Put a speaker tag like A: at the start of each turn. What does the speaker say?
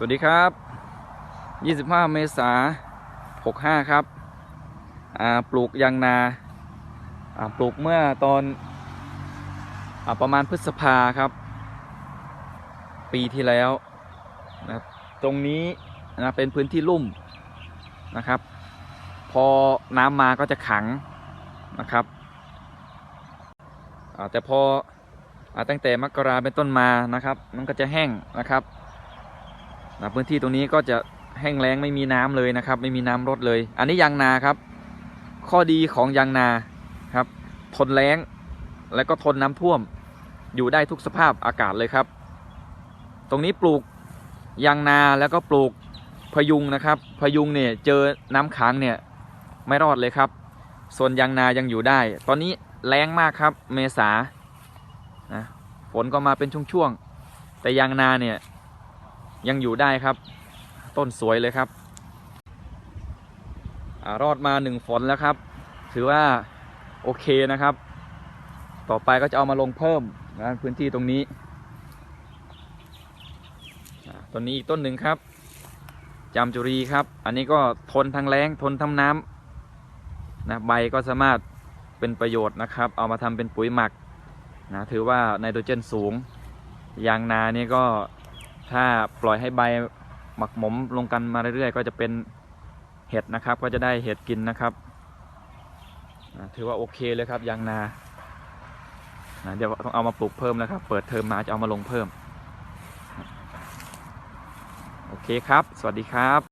A: สวัสดีครับ 25 เมษา65 ครับ ปลูกยางนาาปลูกเมื่อตอนอประมาณพฤษภาครับ ปีที่แล้วนะครับตรงนี้นะเป็นพื้นที่ลุ่มนะครับ พอน้ำมาก็จะขังนะครับ แต่พออตั้งแต่มกราเป็นต้นมานะครับ มันก็จะแห้งนะครับ นะพื้นที่ตรงนี้ก็จะแห้งแล้งไม่มีน้ำเลยนะครับ ไม่มีน้ำรดเลย อันนี้ยางนาครับ ข้อดีของยางนาครับ ทนแล้งและก็ทนน้ำท่วม อยู่ได้ทุกสภาพอากาศเลยครับ ตรงนี้ปลูกยางนาแล้วก็ปลูกพยุงนะครับ พยุงเนี่ยเจอน้ำค้างเนี่ยไม่รอดเลยครับ ส่วนยางนายังอยู่ได้ ตอนนี้แรงมากครับ เมษานะฝนก็มาเป็นช่วงๆแต่ยางนาเนี่ย ยังอยู่ได้ครับ ต้นสวยเลยครับอรอดมาหนึ่งฝนแล้วครับ ถือว่าโอเคนะครับ ต่อไปก็จะเอามาลงเพิ่มนะพื้นที่ตรงนี้ต้นนี้อีกต้นหนึ่งครับ จามจุรีครับ อันนี้ก็ทนทั้งแรงทนทั้งน้ำนะใบก็สามารถเป็นประโยชน์นะครับ เอามาทำเป็นปุ๋ยหมักนะถือว่าไนโตรเจนสูงยางนานี่ก็ ถ้าปล่อยให้ใบหมักหมมลงกันมาเรื่อยๆ ก็จะเป็นเห็ดนะครับ ก็จะได้เห็ดกินนะครับ ถือว่าโอเคเลยครับยางนาอ่าเดี๋ยวต้องเอามาปลูกเพิ่มแล้วครับ เปิดเทอมมาจะเอามาลงเพิ่ม โอเคครับ สวัสดีครับ